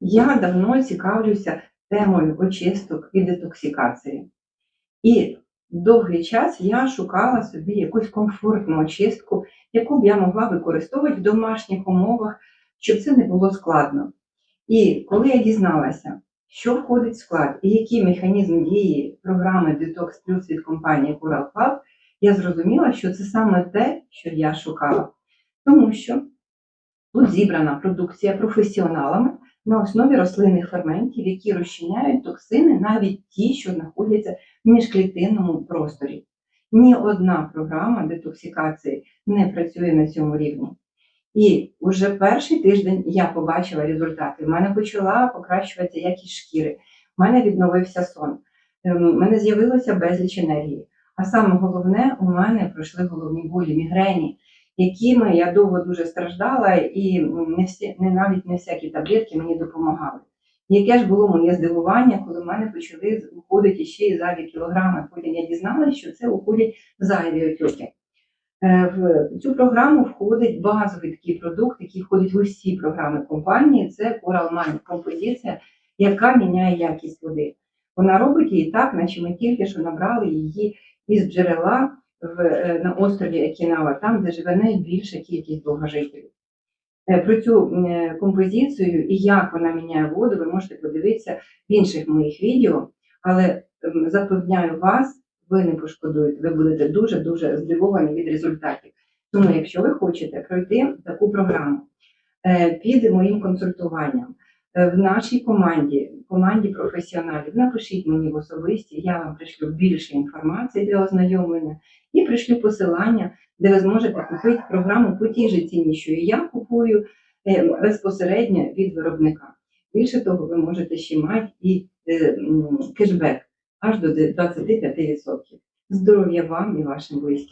Я давно цікавлюся темою очисток і детоксикації. І довгий час я шукала собі якусь комфортну очистку, яку б я могла використовувати в домашніх умовах, щоб це не було складно. І коли я дізналася, що входить в склад і який механізм дії програми Detox Plus від компанії Coral Club, я зрозуміла, що це саме те, що я шукала. Тому що тут зібрана продукція професіоналами на основі рослинних ферментів, які розчиняють токсини, навіть ті, що знаходяться в міжклітинному просторі. Ні одна програма детоксикації не працює на цьому рівні. І вже перший тиждень я побачила результати. У мене почала покращуватися якість шкіри, у мене відновився сон, ем, у мене з'явилося безліч енергії. А саме головне, у мене пройшли головні болі, мігрені, якими я довго дуже страждала, і не всі, не навіть не всякі таблетки мені допомагали. Яке ж було моє здивування, коли в мене почали уходити ще й зайві кілограми. Потім я дізналася, що це уходять зайві отеки. Е, В цю програму входить базовий такий продукт, який входить в усі програми компанії. Це Coral Mine композиція, яка міняє якість води. Вона робить її так, наче ми тільки що набрали її із джерела в, е, на острові Окінава, там, де живе найбільша кількість довгожителів. Е, Про цю е, композицію і як вона міняє воду, ви можете подивитися в інших моїх відео, але запевняю вас, ви не пошкодуєте, ви будете дуже-дуже здивовані від результатів. Тому, якщо ви хочете пройти таку програму під моїм консультуванням в нашій команді, команді професіоналів, напишіть мені в особисті, я вам пришлю більше інформації для ознайомлення і пришлю посилання, де ви зможете купити програму по тій же ціні, що і я купую е, безпосередньо від виробника. Більше того, ви можете ще мати і е, кешбек аж до 25%. Здоров'я вам і вашим близьким.